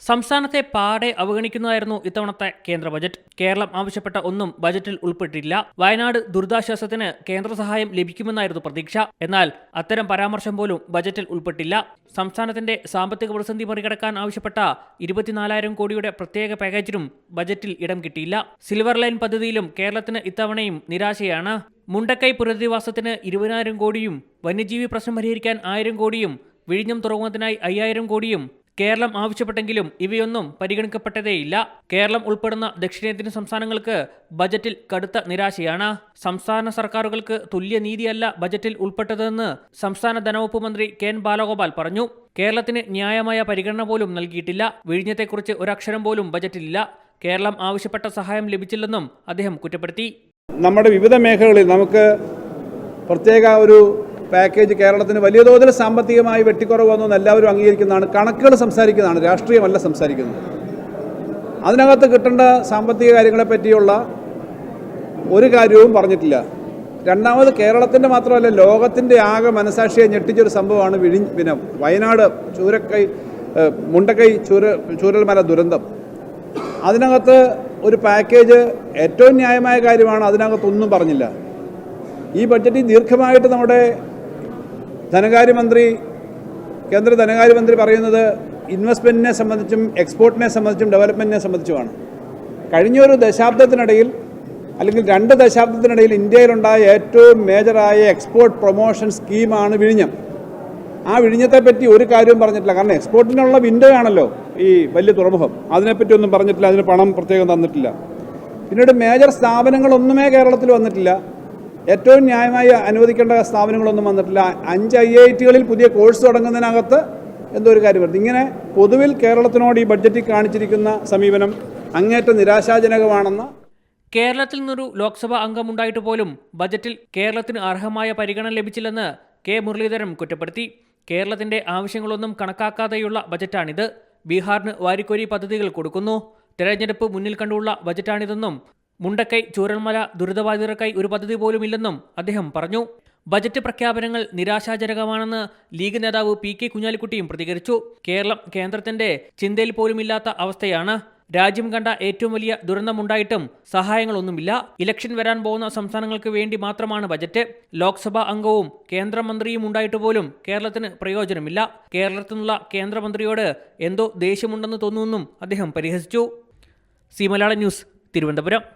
സംസ്ഥാനത്തെ പാടെ അവഗണിക്കുന്നതായിരുന്നു ഇത്തവണത്തെ കേന്ദ്ര ബജറ്റ്. കേരളം ആവശ്യപ്പെട്ട ഒന്നും ബജറ്റിൽ ഉൾപ്പെട്ടില്ല വയനാട് ദുരിതാശ്വാസത്തിന് കേന്ദ്ര സഹായം ലഭിക്കുമെന്നായിരുന്നു പ്രതീക്ഷ. എന്നാൽ അത്തരം പരാമർശം പോലും ബജറ്റിൽ ഉൾപ്പെട്ടില്ല. സംസ്ഥാനത്തിന്റെ സാമ്പത്തിക പ്രതിസന്ധി മറികടക്കാൻ ആവശ്യപ്പെട്ട ഇരുപത്തിനാലായിരം കോടിയുടെ പ്രത്യേക പാക്കേജിനും ബജറ്റിൽ ഇടം കിട്ടിയില്ല. സിൽവർ ലൈൻ പദ്ധതിയിലും കേരളത്തിന് ഇത്തവണയും നിരാശയാണ്. മുണ്ടക്കൈ പുനരധിവാസത്തിന് ഇരുപതിനായിരം കോടിയും വന്യജീവി പ്രശ്നം പരിഹരിക്കാൻ ആയിരം കോടിയും വിഴിഞ്ഞം തുറമുഖത്തിനായി അയ്യായിരം കോടിയും കേരളം ആവശ്യപ്പെട്ടെങ്കിലും ഇവയൊന്നും പരിഗണിക്കപ്പെട്ടതേയില്ല. കേരളം ഉൾപ്പെടുന്ന ദക്ഷിണേന്ത്യൻ സംസ്ഥാനങ്ങൾക്ക് ബജറ്റിൽ കടുത്ത നിരാശയാണ്. സംസ്ഥാന സർക്കാരുകൾക്ക് തുല്യ നീതിയല്ല ബജറ്റിൽ ഉൾപ്പെട്ടതെന്ന് സംസ്ഥാന ധനവകുപ്പ് മന്ത്രി കെ എൻ ബാലഗോപാൽ പറഞ്ഞു. കേരളത്തിന് ന്യായമായ പരിഗണന പോലും നൽകിയിട്ടില്ല. വിഴിഞ്ഞത്തെക്കുറിച്ച് ഒരക്ഷരം പോലും ബജറ്റിലില്ല. കേരളം ആവശ്യപ്പെട്ട സഹായം ലഭിച്ചില്ലെന്നും അദ്ദേഹം കുറ്റപ്പെടുത്തി. നമ്മുടെ വിവിധ മേഖലകളിൽ നമുക്ക് പ്രത്യേക ഒരു പാക്കേജ് കേരളത്തിന് വലിയ തോതിൽ സാമ്പത്തികമായി വെട്ടിക്കുറവ് വന്നെന്ന് എല്ലാവരും അംഗീകരിക്കുന്നതാണ്. കണക്കുകൾ സംസാരിക്കുന്നതാണ്. രാഷ്ട്രീയമല്ല സംസാരിക്കുന്നത്. അതിനകത്ത് കിട്ടേണ്ട സാമ്പത്തിക കാര്യങ്ങളെ പറ്റിയുള്ള ഒരു കാര്യവും പറഞ്ഞിട്ടില്ല. രണ്ടാമത് കേരളത്തിന്റെ മാത്രമല്ല ലോകത്തിന്റെ ആകെ മനസാക്ഷിയെ ഞെട്ടിച്ചൊരു സംഭവമാണ് വിഴി പിന്നെ വയനാട് ചൂരക്കൈ മുണ്ടക്കൈ ചൂര ചൂരൽമല ദുരന്തം. അതിനകത്ത് ഒരു പാക്കേജ് ഏറ്റവും ന്യായമായ കാര്യമാണ് അതിനകത്തൊന്നും പറഞ്ഞില്ല. ഈ ബഡ്ജറ്റിൽ ദീർഘമായിട്ട് നമ്മുടെ ധനകാര്യമന്ത്രി കേന്ദ്ര ധനകാര്യമന്ത്രി പറയുന്നത് ഇൻവെസ്റ്റ്മെന്റിനെ സംബന്ധിച്ചും എക്സ്പോർട്ടിനെ സംബന്ധിച്ചും ഡെവലപ്മെന്റിനെ സംബന്ധിച്ചുമാണ്. കഴിഞ്ഞൊരു ദശാബ്ദത്തിനിടയിൽ അല്ലെങ്കിൽ രണ്ട് ദശാബ്ദത്തിനിടയിൽ ഇന്ത്യയിലുണ്ടായ ഏറ്റവും മേജറായ എക്സ്പോർട്ട് പ്രൊമോഷൻ സ്കീമാണ് വിഴിഞ്ഞം. ആ വിഴിഞ്ഞത്തെ പറ്റി ഒരു കാര്യവും പറഞ്ഞിട്ടില്ല. കാരണം എക്സ്പോർട്ടിനുള്ള വിൻഡോ ആണല്ലോ ഈ വലിയ തുറമുഖം. അതിനെപ്പറ്റി ഒന്നും പറഞ്ഞിട്ടില്ല. അതിന് പണം പ്രത്യേകം തന്നിട്ടില്ല. പിന്നീട് മേജർ സ്ഥാപനങ്ങളൊന്നുമേ കേരളത്തിൽ വന്നിട്ടില്ല. ഏറ്റവും ന്യായമായി അനുവദിക്കേണ്ട സ്ഥാപനങ്ങളൊന്നും വന്നിട്ടില്ല. അഞ്ച് ഐ ഐ ടികളിൽ പുതിയ കോഴ്സ് തുടങ്ങുന്നതിനകത്ത് എന്തോ ഒരു കാര്യം വരുന്നത് ഇങ്ങനെ പൊതുവിൽ കേരളത്തിനോട് ഈ ബഡ്ജറ്റിൽ കാണിച്ചിരിക്കുന്ന സമീപനം അങ്ങേറ്റം നിരാശാജനകമാണെന്ന് കേരളത്തിൽ നിന്നൊരു ലോക്സഭാ അംഗമുണ്ടായിട്ട് പോലും ബജറ്റിൽ കേരളത്തിന് അർഹമായ പരിഗണന ലഭിച്ചില്ലെന്ന് കെ മുരളീധരൻ കുറ്റപ്പെടുത്തി. കേരളത്തിന്റെ ആവശ്യങ്ങളൊന്നും കണക്കാക്കാതെയുള്ള ബജറ്റാണിത്. ബീഹാറിന് വാരിക്കോരി പദ്ധതികൾ കൊടുക്കുന്നു. തെരഞ്ഞെടുപ്പ് മുന്നിൽ കണ്ടുള്ള ബജറ്റാണിതെന്നും മുണ്ടക്കൈ ചൂരൽമല ദുരിതബാധിതർക്കായി ഒരു പദ്ധതി പോലുമില്ലെന്നും അദ്ദേഹം പറഞ്ഞു. ബജറ്റ് പ്രഖ്യാപനങ്ങൾ നിരാശാജനകമാണെന്ന് ലീഗ് നേതാവ് പി കെ കുഞ്ഞാലിക്കുട്ടിയും പ്രതികരിച്ചു. കേരളം കേന്ദ്രത്തിന്റെ ചിന്തയിൽ പോലുമില്ലാത്ത അവസ്ഥയാണ്. രാജ്യം കണ്ട ഏറ്റവും വലിയ ദുരന്തമുണ്ടായിട്ടും സഹായങ്ങളൊന്നുമില്ല. ഇലക്ഷൻ വരാൻ പോകുന്ന സംസ്ഥാനങ്ങൾക്ക് വേണ്ടി മാത്രമാണ് ബജറ്റ്. ലോക്സഭാ അംഗവും കേന്ദ്രമന്ത്രിയും ഉണ്ടായിട്ട് പോലും കേരളത്തിന് പ്രയോജനമില്ല. കേരളത്തിൽ നിന്നുള്ള കേന്ദ്രമന്ത്രിയോട് എന്തോ ദേഷ്യമുണ്ടെന്ന് തോന്നുമെന്നും അദ്ദേഹം പരിഹസിച്ചു. സി മലയാള ന്യൂസ് തിരുവനന്തപുരം.